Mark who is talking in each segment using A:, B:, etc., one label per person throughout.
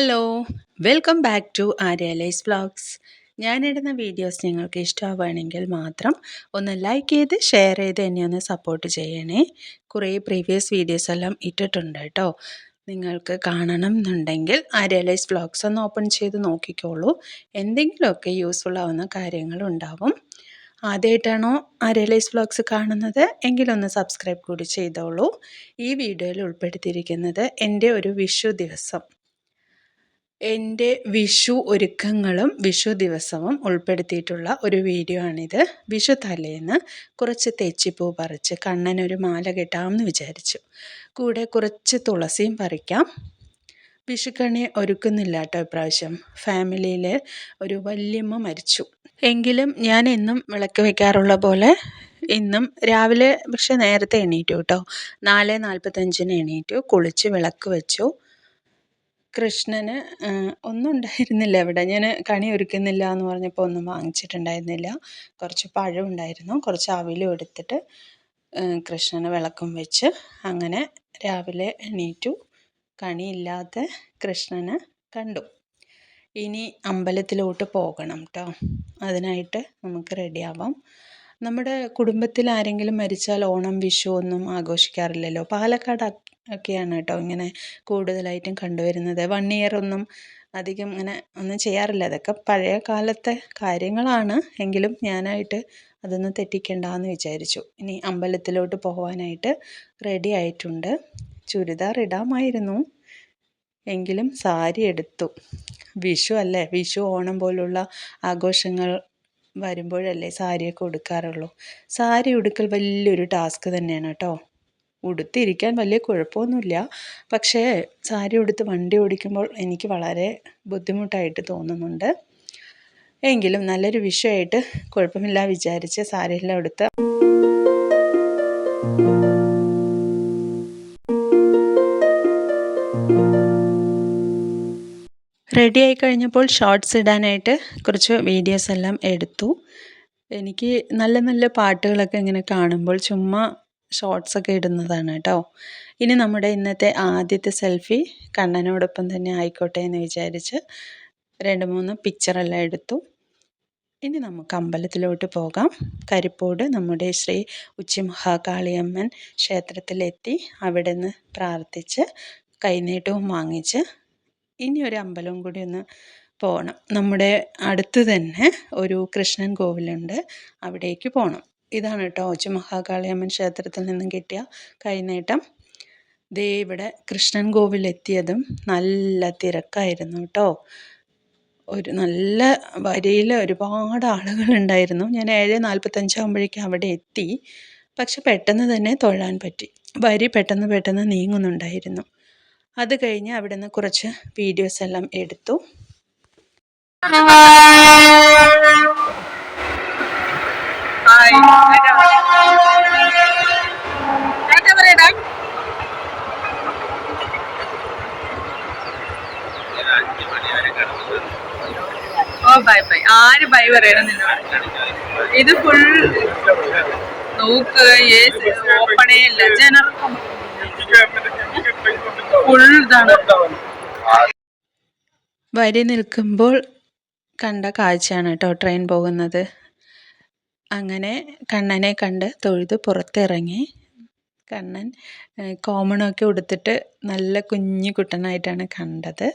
A: Hello welcome back to ആര്യാലൈസ് vlogs. ഞാനിടുന്ന videos നിങ്ങൾക്ക് ഇഷ്ടമാവുകയാണെങ്കിൽ മാത്രം ഒന്ന് ലൈക്ക് ചെയ്ത് ഷെയർ ചെയ്ത് എന്നെ ഒന്ന് സപ്പോർട്ട് ചെയ്യണേ. കുറേ പ്രീവിയസ് വീഡിയോസ് എല്ലാം ഇട്ടിട്ടുണ്ട് കേട്ടോ. നിങ്ങൾക്ക് കാണണം എന്നുണ്ടെങ്കിൽ ആര്യാലൈസ് വ്ളോഗ്സ് ഒന്ന് ഓപ്പൺ ചെയ്ത് നോക്കിക്കോളൂ. എന്തെങ്കിലുമൊക്കെ യൂസ്ഫുൾ ആവുന്ന കാര്യങ്ങളുണ്ടാവും ആദ്യമായിട്ടാണോ ആര്യലൈസ് വ്ളോഗ്സ് കാണുന്നത്? എങ്കിലൊന്ന് സബ്സ്ക്രൈബ് കൂടി ചെയ്തോളൂ. ഈ വീഡിയോയിൽ ഉൾപ്പെടുത്തിയിരിക്കുന്നത് എന്റെ ഒരു വിഷു ദിവസം. എന്റെ വിഷു ഒരുക്കങ്ങളും വിഷു ദിവസവും ഉൾപ്പെടുത്തിയിട്ടുള്ള ഒരു വീഡിയോ ആണിത്. വിഷു തലേന്ന് കുറച്ച് തെച്ചിപ്പൂ പറിച്ച് കണ്ണനൊരു മാല കെട്ടാമെന്ന് വിചാരിച്ചു. കൂടെ കുറച്ച് തുളസിയും പറിക്കാം. വിഷുക്കണി ഒരുക്കുന്നില്ല കേട്ടോ ഇപ്രാവശ്യം. ഫാമിലിയിൽ ഒരു വല്യമ്മ മരിച്ചു. എങ്കിലും ഞാൻ എന്നും വിളക്ക് വയ്ക്കാറുള്ള പോലെ ഇന്നും രാവിലെ പക്ഷെ നേരത്തെ എണീറ്റു കേട്ടോ. നാല് നാൽപ്പത്തഞ്ചിന് എണീറ്റു കുളിച്ച് വിളക്ക് വെച്ചു. കൃഷ്ണന് ഒന്നും ഉണ്ടായിരുന്നില്ല ഇവിടെ. ഞാൻ കണി ഒരുക്കുന്നില്ല എന്ന് പറഞ്ഞപ്പോൾ ഒന്നും വാങ്ങിച്ചിട്ടുണ്ടായിരുന്നില്ല. കുറച്ച് പഴം ഉണ്ടായിരുന്നു. കുറച്ച് അവിലും എടുത്തിട്ട് കൃഷ്ണന് വിളക്കും വെച്ച് അങ്ങനെ രാവിലെ എണീറ്റു. കണിയില്ലാതെ കൃഷ്ണന് കണ്ടു. ഇനി അമ്പലത്തിലോട്ട് പോകണം കേട്ടോ അതിനായിട്ട് നമുക്ക് റെഡിയാവാം നമ്മുടെ കുടുംബത്തിൽ ആരെങ്കിലും മരിച്ചാൽ ഓണം വിഷു ഒന്നും ആഘോഷിക്കാറില്ലല്ലോ. പാലക്കാട് ഒക്കെയാണ് കേട്ടോ ഇങ്ങനെ കൂടുതലായിട്ടും കണ്ടുവരുന്നത്. വൺ ഇയർ ഒന്നും അധികം ഇങ്ങനെ ഒന്നും ചെയ്യാറില്ല. അതൊക്കെ പഴയ കാലത്തെ കാര്യങ്ങളാണ്. എങ്കിലും ഞാനായിട്ട് അതൊന്നും തെറ്റിക്കണ്ടെന്ന് വിചാരിച്ചു. ഇനി അമ്പലത്തിലോട്ട് പോകാനായിട്ട് റെഡി ആയിട്ടുണ്ട്. ചുരിദാർ ഇടാമായിരുന്നു. എങ്കിലും സാരി എടുത്തു. വിഷു അല്ലേ? വിഷു ഓണം പോലുള്ള ആഘോഷങ്ങൾ വരുമ്പോഴല്ലേ സാരിയൊക്കെ ഉടുക്കാറുള്ളൂ. സാരി ഉടുക്കൽ വലിയൊരു ടാസ്ക് തന്നെയാണ് കേട്ടോ. ഉടുത്തിരിക്കാൻ വലിയ കുഴപ്പമൊന്നുമില്ല. പക്ഷേ സാരി ഉടുത്ത് വണ്ടി ഓടിക്കുമ്പോൾ എനിക്ക് വളരെ ബുദ്ധിമുട്ടായിട്ട് തോന്നുന്നുണ്ട്. എങ്കിലും നല്ലൊരു വിഷയമായിട്ട് കുഴപ്പമില്ല വിചാരിച്ച് സാരിയെല്ലാം ഉടുത്ത്. റെഡി ആയി കഴിഞ്ഞപ്പോൾ ഷോർട്സ് ഇടാനായിട്ട് കുറച്ച് വീഡിയോസ് എല്ലാം എടുത്തു. എനിക്ക് നല്ല നല്ല പാട്ടുകളൊക്കെ ഇങ്ങനെ കാണുമ്പോൾ ചുമ്മാ ഷോർട്സൊക്കെ ഇടുന്നതാണ് കേട്ടോ ഇനി നമ്മുടെ ഇന്നത്തെ ആദ്യത്തെ സെൽഫി കണ്ണനോടൊപ്പം തന്നെ ആയിക്കോട്ടെ എന്ന് വിചാരിച്ച് രണ്ട് മൂന്ന് പിക്ചറെല്ലാം എടുത്തു. ഇനി നമുക്ക് അമ്പലത്തിലോട്ട് പോകാം. കരിപ്പോട് നമ്മുടെ ശ്രീ ഉച്ചിമഹാകാളിയമ്മൻ ക്ഷേത്രത്തിലെത്തി അവിടെ നിന്ന് പ്രാർത്ഥിച്ച് കൈനീട്ടവും വാങ്ങിച്ച് ഇനി ഒരു അമ്പലവും കൂടി ഒന്ന് പോകണം നമ്മുടെ അടുത്ത് തന്നെ ഒരു കൃഷ്ണൻ കോവിലുണ്ട്. അവിടേക്ക് പോകണം ഇതാണ് കേട്ടോ മഹാകാളിയമ്മൻ ക്ഷേത്രത്തിൽ നിന്നും കിട്ടിയ കൈനേട്ടം. ദേ ഇവിടെ കൃഷ്ണൻ കോവിലെത്തിയതും നല്ല തിരക്കായിരുന്നു കേട്ടോ. ഒരു നല്ല വരിയിൽ ഒരുപാട് ആളുകളുണ്ടായിരുന്നു ഞാൻ ഏഴ് നാൽപ്പത്തഞ്ചാകുമ്പോഴേക്കും അവിടെ എത്തി. പക്ഷെ പെട്ടെന്ന് തന്നെ തൊഴാൻ പറ്റി. വരി പെട്ടെന്ന് പെട്ടെന്ന് നീങ്ങുന്നുണ്ടായിരുന്നു. അത് കഴിഞ്ഞ് അവിടെ നിന്ന് കുറച്ച് വീഡിയോസ് എല്ലാം എടുത്തു.
B: ഓ ബൈ ബൈ. ആര് ബൈ പറയണം നിന്നോട്? ഇത് ഫുൾ നോക്ക് ഓപ്പണേ ഇല്ല. ഫുൾ ഇതാണ്.
A: വരി നിൽക്കുമ്പോൾ കണ്ട കാഴ്ചയാണ് കേട്ടോ ട്രെയിൻ പോകുന്നത്. അങ്ങനെ കണ്ണനെ കണ്ട് തൊഴുത് പുറത്തിറങ്ങി. കണ്ണൻ കോമണൊക്കെ ഉടുത്തിട്ട് നല്ല കുഞ്ഞു കുട്ടനായിട്ടാണ് കണ്ടത്.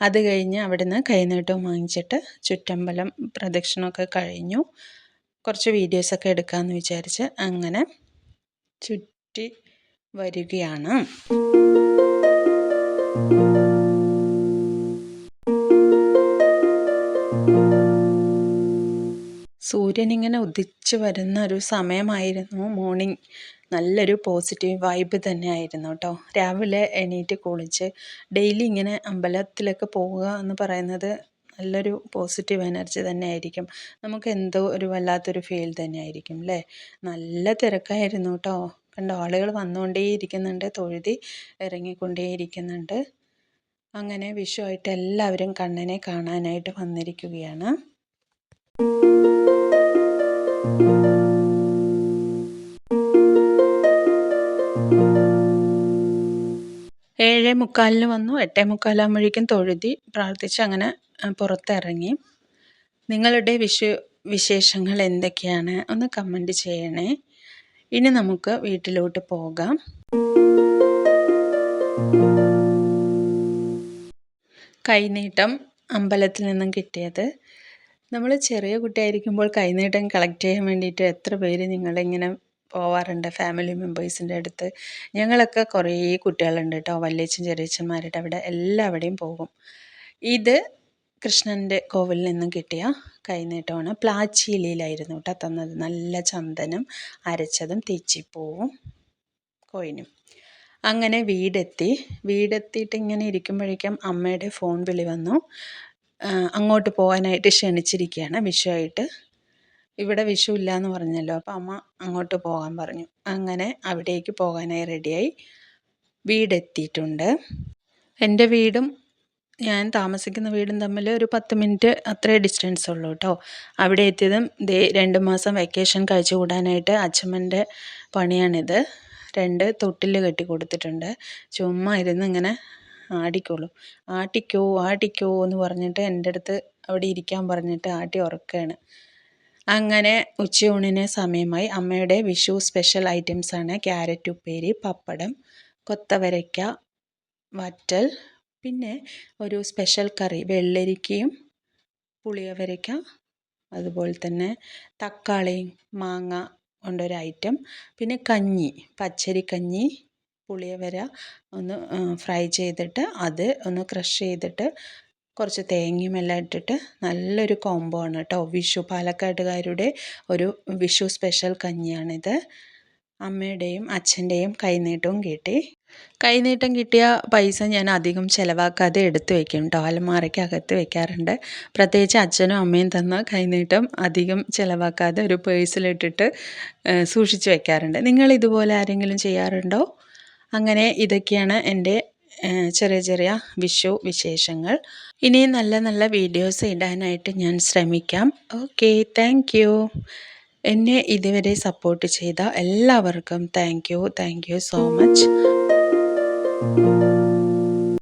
A: അത് കഴിഞ്ഞ് അവിടുന്ന് കൈനീട്ടവും വാങ്ങിച്ചിട്ട് ചുറ്റമ്പലം പ്രദക്ഷിണമൊക്കെ കഴിഞ്ഞു. കുറച്ച് വീഡിയോസൊക്കെ എടുക്കാമെന്ന് വിചാരിച്ച് അങ്ങനെ ചുറ്റി വരികയാണ്. സൂര്യൻ ഇങ്ങനെ ഉദിച്ച് വരുന്ന ഒരു സമയമായിരുന്നു മോർണിംഗ് നല്ലൊരു പോസിറ്റീവ് വൈബ് തന്നെയായിരുന്നു കേട്ടോ രാവിലെ എണീറ്റ് കുളിച്ച് ഡെയിലി ഇങ്ങനെ അമ്പലത്തിലൊക്കെ പോവുക എന്ന് പറയുന്നത് നല്ലൊരു പോസിറ്റീവ് എനർജി തന്നെ ആയിരിക്കും നമുക്ക് എന്തോ ഒരു വല്ലാത്തൊരു ഫീൽ തന്നെ ആയിരിക്കും അല്ലേ നല്ല തിരക്കായിരുന്നു കേട്ടോ കണ്ടോ ആളുകൾ വന്നുകൊണ്ടേയിരിക്കുന്നുണ്ട് തൊഴുതി ഇറങ്ങിക്കൊണ്ടേയിരിക്കുന്നുണ്ട്. അങ്ങനെ വിഷുവായിട്ട് എല്ലാവരും കണ്ണനെ കാണാനായിട്ട് വന്നിരിക്കുകയാണ്. ഏഴേ മുക്കാലിന് വന്നു. എട്ടേ മുക്കാലാകുമ്പോഴേക്കും തൊഴുതി പ്രാർത്ഥിച്ച് അങ്ങനെ പുറത്തിറങ്ങി. നിങ്ങളുടെ വിഷു വിശേഷങ്ങൾ എന്തൊക്കെയാണ്? ഒന്ന് കമന്റ് ചെയ്യണേ. ഇനി നമുക്ക് വീട്ടിലോട്ട് പോകാം. കൈനീട്ടം അമ്പലത്തിൽ നിന്നും കിട്ടിയത്. നമ്മൾ ചെറിയ കുട്ടിയായിരിക്കുമ്പോൾ കൈനീട്ടം കളക്ട് ചെയ്യാൻ വേണ്ടിയിട്ട് എത്ര പേര് നിങ്ങളിങ്ങനെ പോവാറുണ്ട്? ഫാമിലി മെമ്പേഴ്സിന്റെ അടുത്ത്. ഞങ്ങളൊക്കെ കുറേ കുട്ടികളുണ്ട് കേട്ടോ. വല്യച്ഛൻ ചെറിയച്ഛന്മാരുടെ അവിടെ എല്ലാവിടെയും പോകും. ഇത് കൃഷ്ണന്റെ കോവിലിൽ നിന്നും കിട്ടിയ കൈനീട്ടമാണ്. പ്ലാച്ചിയിലായിരുന്നു കേട്ടോ തന്നത്. നല്ല ചന്ദനം അരച്ചതും തെച്ചിപ്പൂവും കോയിനും. അങ്ങനെ വീടെത്തി. വീടെത്തിയിട്ട് ഇങ്ങനെ ഇരിക്കുമ്പോഴേക്കും അമ്മയുടെ ഫോൺ വിളി വന്നു. അങ്ങോട്ട് പോകാനായിട്ട് ക്ഷണിച്ചിരിക്കുകയാണ് വിഷുവായിട്ട്. ഇവിടെ വിഷു ഇല്ല എന്ന് പറഞ്ഞല്ലോ അപ്പോൾ അമ്മ അങ്ങോട്ട് പോകാൻ പറഞ്ഞു. അങ്ങനെ അവിടേക്ക് പോകാനായി റെഡിയായി. വീടെത്തിയിട്ടുണ്ട്. എന്റെ വീടും ഞാൻ താമസിക്കുന്ന വീടും തമ്മിൽ ഒരു പത്ത് മിനിറ്റ് അത്രേ ഡിസ്റ്റൻസ് ഉള്ളൂ കേട്ടോ. അവിടെ എത്തിയതും ദേ രണ്ട് മാസം വെക്കേഷൻ കഴിച്ചു കൂടാനായിട്ട് അച്ഛമ്മന്റെ പണിയാണിത്. രണ്ട് തൊട്ടിൽ കെട്ടി കൊടുത്തിട്ടുണ്ട്. ചുമ്മാ ഇരുന്ന് ഇങ്ങനെ ആടിക്കോളും. ആട്ടിക്കോ ആട്ടിക്കോ എന്ന് പറഞ്ഞിട്ട് എന്റെ അടുത്ത് അവിടെ ഇരിക്കാൻ പറഞ്ഞിട്ട് ആട്ടി ഉറക്കുകയാണ് അങ്ങനെ ഉച്ചയൂണിന് സമയമായി. അമ്മയുടെ വിഷു സ്പെഷ്യൽ ഐറ്റംസാണ് ക്യാരറ്റ് ഉപ്പേരി പപ്പടം കൊത്തവരയ്ക്ക വറ്റൽ പിന്നെ ഒരു സ്പെഷ്യൽ കറി വെള്ളരിക്കയും പുളിയവരയ്ക്ക അതുപോലെ തന്നെ തക്കാളിയും മാങ്ങ കൊണ്ടൊരു ഐറ്റം. പിന്നെ കഞ്ഞി പച്ചരി കഞ്ഞി പുളിയവര ഒന്ന് ഫ്രൈ ചെയ്തിട്ട് അത് ഒന്ന് ക്രഷ് ചെയ്തിട്ട് കുറച്ച് തേങ്ങയും എല്ലാം ഇട്ടിട്ട് നല്ലൊരു കോംബോ ആണ് കേട്ടോ വിഷു പാലക്കാട്ടുകാരുടെ ഒരു വിഷു സ്പെഷ്യൽ കഞ്ഞിയാണിത്. അമ്മയുടെയും അച്ഛന്റെയും കൈനീട്ടവും കിട്ടി. കൈനീട്ടം കിട്ടിയ പൈസ ഞാൻ അധികം ചിലവാക്കാതെ എടുത്തു വെക്കും കേട്ടോ അലമാറയ്ക്ക് അകത്ത് വെക്കാറുണ്ട്. പ്രത്യേകിച്ച് അച്ഛനും അമ്മയും തന്ന കൈനീട്ടം അധികം ചിലവാക്കാതെ ഒരു പേഴ്സിലിട്ടിട്ട് സൂക്ഷിച്ച് വെക്കാറുണ്ട്. നിങ്ങൾ ഇതുപോലെ ആരെങ്കിലും ചെയ്യാറുണ്ടോ? അങ്ങനെ ഇതൊക്കെയാണ് എന്റെ ചെറിയ ചെറിയ വിഷു വിശേഷങ്ങൾ. ഇനിയും നല്ല നല്ല വീഡിയോസ് ഇടാനായിട്ട് ഞാൻ ശ്രമിക്കാം. ഓക്കെ താങ്ക് എന്നെ ഇതുവരെ സപ്പോർട്ട് ചെയ്ത എല്ലാവർക്കും thank you thank you so much